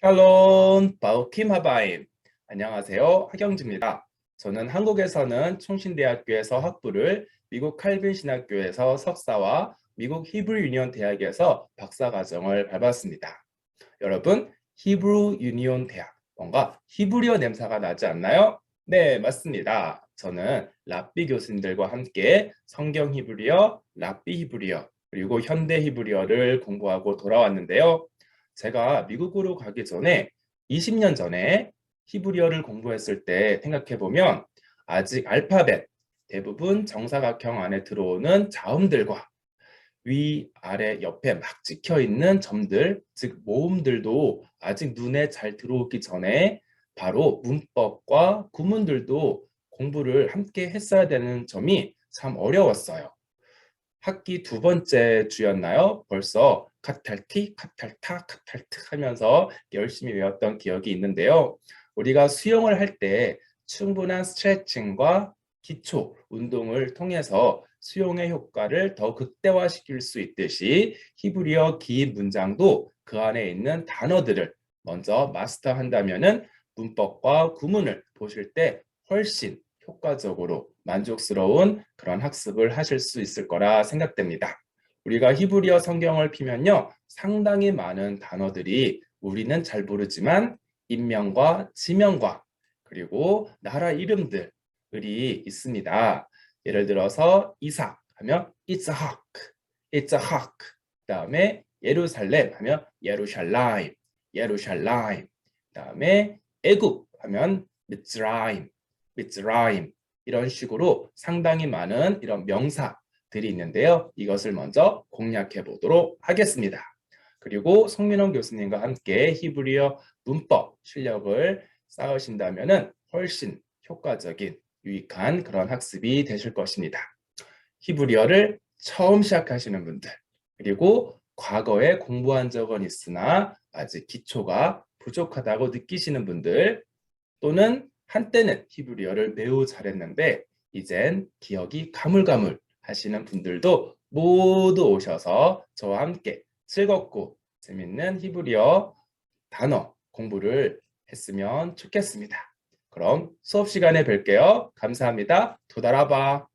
샬롬 바우킴 하바임 안녕하세요 하경주입니다. 저는 한국에서는 총신대학교에서 학부를 미국 칼빈 신학교에서 석사와 미국 히브리 유니온 대학에서 박사 과정을 밟았습니다. 여러분 히브리 유니온 대학 뭔가 히브리어 냄새가 나지 않나요? 네 맞습니다. 저는 랍비 교수님들과 함께 성경 히브리어, 랍비 히브리어 그리고 현대 히브리어를 공부하고 돌아왔는데요. 제가 미국으로 가기 전에 20년 전에 히브리어를 공부했을 때 생각해 보면 아직 알파벳 대부분 정사각형 안에 들어오는 자음들과 위, 아래, 옆에 막 찍혀 있는 점들, 즉 모음들도 아직 눈에 잘 들어오기 전에 바로 문법과 구문들도 공부를 함께 했어야 되는 점이 참 어려웠어요. 학기 두 번째 주였나요? 벌써 카탈티, 카탈타, 카탈트 하면서 열심히 외웠던 기억이 있는데요. 우리가 수영을 할 때 충분한 스트레칭과 기초 운동을 통해서 수용의 효과를 더 극대화시킬 수 있듯이 히브리어 긴 문장도 그 안에 있는 단어들을 먼저 마스터한다면은 문법과 구문을 보실 때 훨씬 효과적으로 만족스러운 그런 학습을 하실 수 있을 거라 생각됩니다. 우리가 히브리어 성경을 피면요. 상당히 많은 단어들이 우리는 잘 모르지만 인명과 지명과 그리고 나라 이름들이 있습니다. 예를 들어서 이삭 하면 이츠학, 이츠학. 그다음에 예루살렘 하면 예루샬라임, 예루샬라임. 그다음에 애굽 하면 미츠라임, 미츠라임. 이런 식으로 상당히 많은 이런 명사들이 있는데요. 이것을 먼저 공략해 보도록 하겠습니다. 그리고 송민원 교수님과 함께 히브리어 문법 실력을 쌓으신다면 훨씬 효과적인 유익한 그런 학습이 되실 것입니다. 히브리어를 처음 시작하시는 분들 그리고 과거에 공부한 적은 있으나 아직 기초가 부족하다고 느끼시는 분들 또는 한때는 히브리어를 매우 잘했는데 이젠 기억이 가물가물 하시는 분들도 모두 오셔서 저와 함께 즐겁고 재밌는 히브리어 단어 공부를 했으면 좋겠습니다. 그럼 수업 시간에 뵐게요. 감사합니다. 도달아봐.